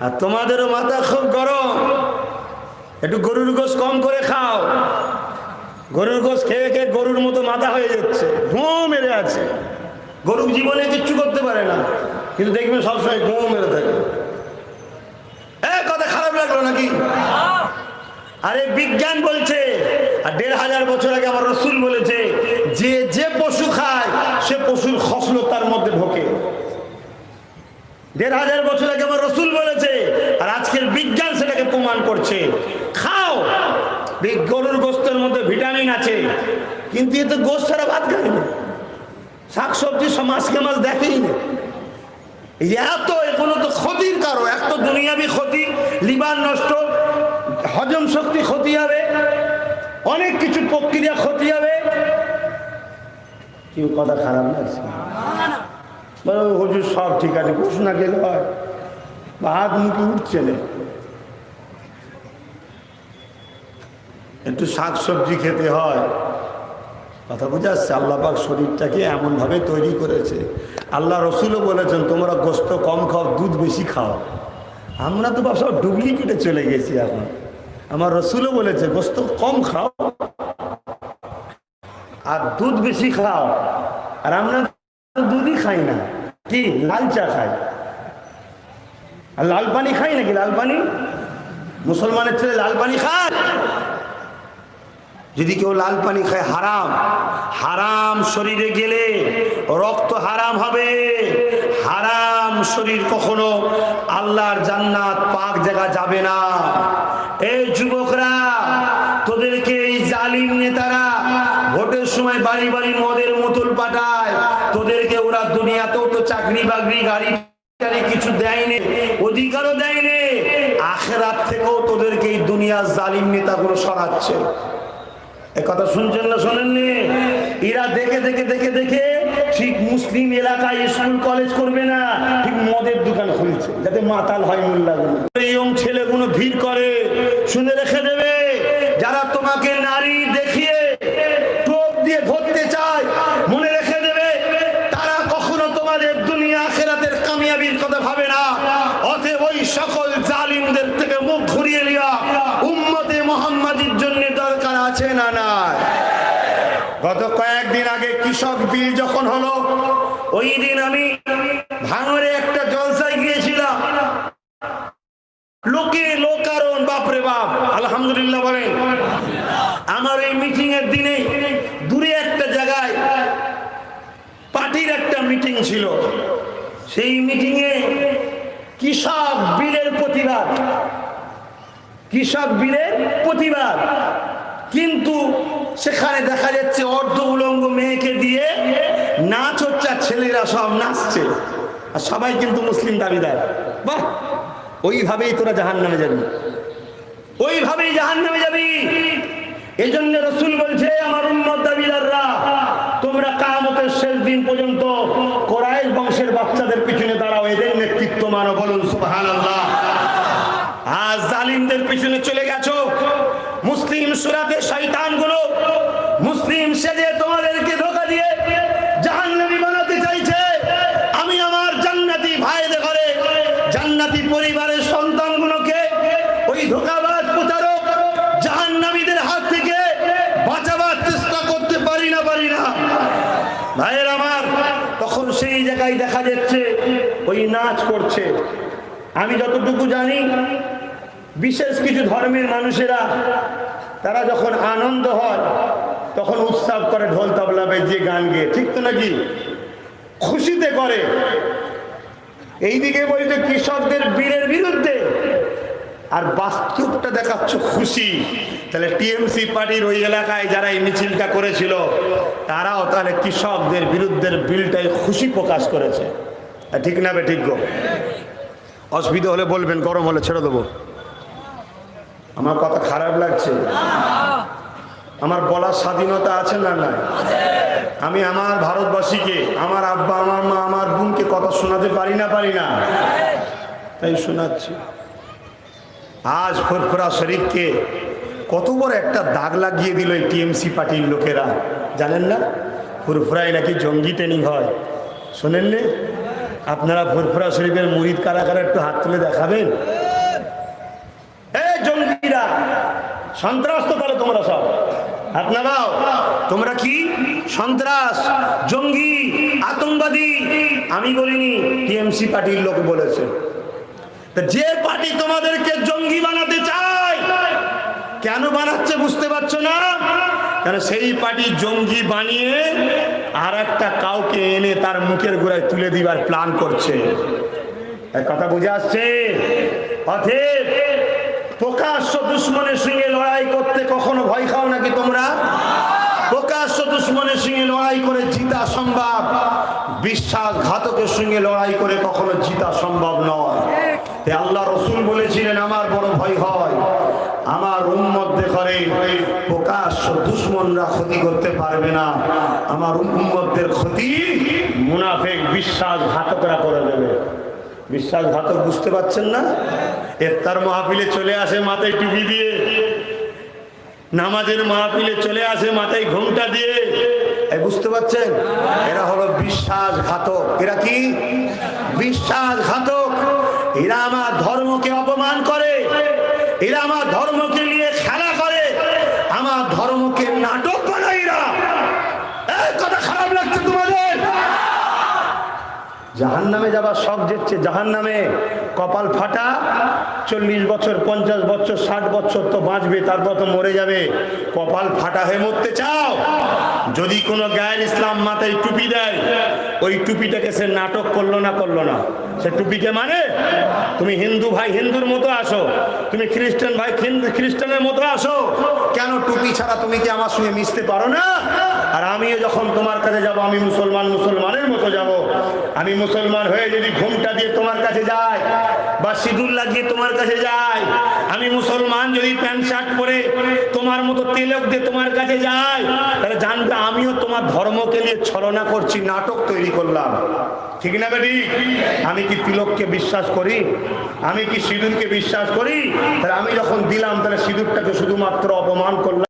আর তোমাদেরও মাথা খুব গরম। একটু গরুর গোস কম করে খাও। গরুর গোস খেয়ে খেয়ে গরুর মতো মাথা হয়ে যাচ্ছে। ঘুম মেরে আছে। গরু জীবনে কিচ্ছু করতে পারে না। কিন্তু দেখবেন সবসময় ঘুম মেরে থাকে। খারাপ লাগল নাকি? আরে বিজ্ঞান বলছে, আর দেড় হাজার বছর আগে আমার রসুল বলেছে, যে যে পশু খায় সে পশুর খসলো তার মধ্যে ঢোকে দেড় হাজার বছর আগে আমার রসুল বলেছে, আর আজকের বিজ্ঞান সেটাকে প্রমাণ করছে। খাও। গরুর গোস্তের মধ্যে ভিটামিন আছে, কিন্তু এতে গোস্ত ছাড়া ভাত খাই না। শাক সবজি মাছকে মাছ দেখেই না। এত এগুলো তো ক্ষতির কারও এক তো দুনিয়াবি ক্ষতি, লিভার নষ্ট, হজম শক্তি ক্ষতি হবে, অনেক কিছু প্রক্রিয়া ক্ষতি হবে। কেউ কথা খারাপ লাগছে বলো হুজুর, সব ঠিক আছে ঘুষ না গেলে হয়। বা হাত মুখে উঠছে না। একটু শাক সবজি খেতে হয়। কথা বোঝা যাচ্ছে, আল্লাহ পাক শরীরটাকে এমনভাবে তৈরি করেছে। আল্লাহ রসুলও বলেছেন, তোমরা গোস্ত কম খাও, দুধ বেশি খাও। আমরা তো সব ডুপ্লিকেটে চলে গেছি এখন। আমার রসুলও বলেছে, গোস্ত কম খাও আর দুধ বেশি খাও। আর আমরা দুধই খাই না। কি? লাল চা খাই আর লাল পানি খাই নাকি? লাল পানি মুসলমানের ছেলে লাল পানি খায়? যদি কেউ লাল পানি খায়, হারাম। হারাম শরীরে গেলে রক্ত হারাম হবে। হারাম শরীর কখনো আল্লাহর জান্নাত পাক জায়গা যাবে না। এই যুবকরা জালিম নেতারা ভোটের সময় বাড়ি বাড়ি মদের মতুল পাঠায়। তোদেরকে ওরা দুনিয়াতেও তো চাকরি বাকরি, গাড়ি কিছু দেয়নি, অধিকারও দেয়নি। আখেরাত থেকেও তোদেরকে এই দুনিয়ার জালিম নেতাগুলো সরাচ্ছে। কথা শুনছেন না শোনেননি? এরা দেখে দেখে দেখে দেখে ঠিক মুসলিম এলাকায় স্কুল কলেজ করবে না, ঠিক মদের দোকান খুলছে, যাতে মাতাল হয় মোল্লাগুলো। এই ছেলেগুলো ভিড় করে, শুনে রেখে দেবে। যারা তোমাকে নারী দেখিয়ে টোপ দিয়ে ধরতে চায়, মনে রেখে দেবে, তারা কখনো তোমাদের দুনিয়া আখেরাতের কামিয়াবির কথা ভাবে না। অতএব ওই সকল জালিমদের থেকে মুখ ঘুরিয়ে নেওয়া উম্মতে মোহাম্মদীর জন্য দরকার আছে না না গত কয়েকদিন আগে কৃষক বিল যখন হলো, ওই দিন আমি ভাঙরে একটা জলসায় গিয়েছিলাম। লোকে লোকারণ, বাপরে বাপ, আলহামদুলিল্লাহ বলেন মিটিং দিনে দূরে একটা জায়গায় পার্টির একটা মিটিং ছিল। সেই মিটিংয়ে কৃষক বিলের প্রতিবাদ। কৃষক বিলের প্রতিবাদ। কিন্তু সেখানে দেখা যাচ্ছে অর্ধ উলঙ্গ মেয়েকে দিয়ে নাচ হচ্ছে, ছেলেরা সব নাচছে। আর সবাই কিন্তু মুসলিম দাবিদার। বাহ! ওইভাবেই তোরা জাহান নামে যাবি। ওইভাবেই জাহান নামে যাবি। এই জন্য রসুল বলছে, আমার উন্মত দাবিদাররা, তোমরা কামতের শেষ দিন পর্যন্ত কোরআশ বংশের বাচ্চাদের পিছনে দাঁড়াও, এদের নেতৃত্ব মানো, বলুন সুবহান আল্লাহ আজ জালিমদের পিছনে চলে গেছো। মুসলিম সুরাতে শয়তানগুলো মুসলিম সেজে তোমাদেরকে ধোকা দিয়ে জাহান্নামী বানাতে চাইছে। আমি আমার জান্নাতি ভাইদের ঘরে, জান্নাতি পরিবারের সন্তানগুলোকে ওই ধোকাবাজ প্রতারক জাহান্নামীদের হাত থেকে বাঁচাবার চেষ্টা করতে পারি না পারি না ভাইয়ের আমার তখন সেই জায়গায় দেখা যাচ্ছে, ওই নাচ করছে। আমি যতটুকু জানি, বিশেষ কিছু ধর্মের মানুষেরা, তারা যখন আনন্দ হয়, তখন উৎসব করে ঢোল তবলা বেজিয়ে গান গেয়ে। ঠিক তো নাকি? খুশিতে করে। এইদিকে বলছে কৃষকদের বীরের বিরুদ্ধে, আর বাস্তবটা দেখাচ্ছ খুশি। তাহলে টিএমসি পার্টির ওই এলাকায় যারা এই মিছিলটা করেছিল তারাও তাহলে কৃষকদের বিরুদ্ধের বিলটাই খুশি প্রকাশ করেছে। ঠিক না বে, ঠিক গো? অসুবিধা হলে বলবেন, গরম হলে ছেড়ে দেবো। আমার কথা খারাপ লাগছে। আমার বলার স্বাধীনতা আছে না নাই? আমি আমার ভারতবাসীকে, আমার আব্বা, আমার মা, আমার বোনকে কথা শোনাতে পারি না পারি না। তাই শোনাচ্ছি। আজ ফুরফুরা শরীফকে কত বড় একটা দাগ লাগিয়ে দিল এই টিএমসি পার্টির লোকেরা, জানেন না? ফুরফুরায় নাকি জঙ্গি ট্রেনিং হয়। শোনেন নে, আপনারা ফুরফুরা শরীফের মুরিদ কারা কারা একটু হাত তুলে দেখাবেন? জঙ্গিরা, সন্ত্রাস তো তাহলে তোমরা সব। নামাও। তোমরা কি? সন্ত্রাস, জঙ্গি, আতঙ্কবাদী। আমি বলিনি, টিএমসি পার্টির লোক বলেছে। যে পার্টি তোমাদেরকে জঙ্গি বানাতে চায় কেন বানাচ্ছে বুঝতে পারছ না কেন সেই পার্টি জঙ্গি বানিয়ে আর একটা কাউকে এনে তার মুখের গোড়ায় তুলে দিবার প্ল্যান করছে। কথা বুঝে আসছে? অথেব প্রকাশ্য দুশ্মনের সঙ্গে লড়াই করতে কখনো ভয় খাও নাকি তোমরা? প্রকাশ্য দুশ্মনের সঙ্গে লড়াই করে জিতা সম্ভব। বিশ্বাসঘাতকের সঙ্গে লড়াই করে কখনো জিতা সম্ভব নয়। আল্লাহ রসুল বলেছিলেন, আমার বড় ভয় হয়। আমার উম্মত দেখরে প্রকাশ্য দুশ্মনরা ক্ষতি করতে পারবে না। আমার উম্মতদের ক্ষতি মুনাফেক বিশ্বাসঘাতকরা করে দেবে। বিশ্বাসঘাতক বুঝতে পারছেন না? এফতার মাহফিলে চলে আসে, মাথায় টুপি দিয়ে। নামাজের মাহফিলে চলে আসে, মাথায় ঘুমটা দিয়ে। বুঝতে পারছেন? এরা হলো বিশ্বাসঘাতক। এরা কি? বিশ্বাসঘাতক। এরা আমার ধর্মকে অপমান করে এরা আমার ধর্মকে নিয়ে খেলা করে। আমার ধর্মকে নাটক বানায় এরা। কথা খারাপ লাগছে তোমাদের। জাহান নামে যাবার শখ যেচ্ছে জাহান নামে কপাল ফাটা। চল্লিশ বছর, পঞ্চাশ বছর, ষাট বছর তো বাঁচবে, তারপর তো মরে যাবে। কপাল ফাটা হয়ে মরতে চাও? যদি কোনো গায়ের ইসলাম মাথায় টুপি দেয় ওই টুপিটাকে সে নাটক করল না করল না? সে টুপিকে মানে? তুমি হিন্দু ভাই হিন্দুর মতো আসো তুমি খ্রিস্টান ভাই খ্রিস্টানের মতো আসো কেন টুপি ছাড়া তুমি কি আমার সঙ্গে মিশতে পারো না? আর আমিও যখন তোমার কাছে যাব, আমি মুসলমান মুসলমানের মতো যাব। আমি মুসলমান হয়ে যদি ঘুমটা দিয়ে তোমার কাছে যাই বা সিঁদুর লাগিয়ে তোমার কাছে যাই, আমি মুসলমান যদি প্যান্ট, শার্ট পরে তোমার মতো তিলক দিয়ে তোমার কাছে যাই, তাহলে জানবে আমিও তোমার ধর্মকে নিয়ে ছলনা করছি, নাটক তৈরি করলাম। ঠিক না বেটি? আমি কি তিলককে বিশ্বাস করি? আমি কি সিঁদুরকে বিশ্বাস করি? তাহলে আমি যখন দিলাম, তাহলে সিঁদুরটাকে শুধুমাত্র অপমান করলাম।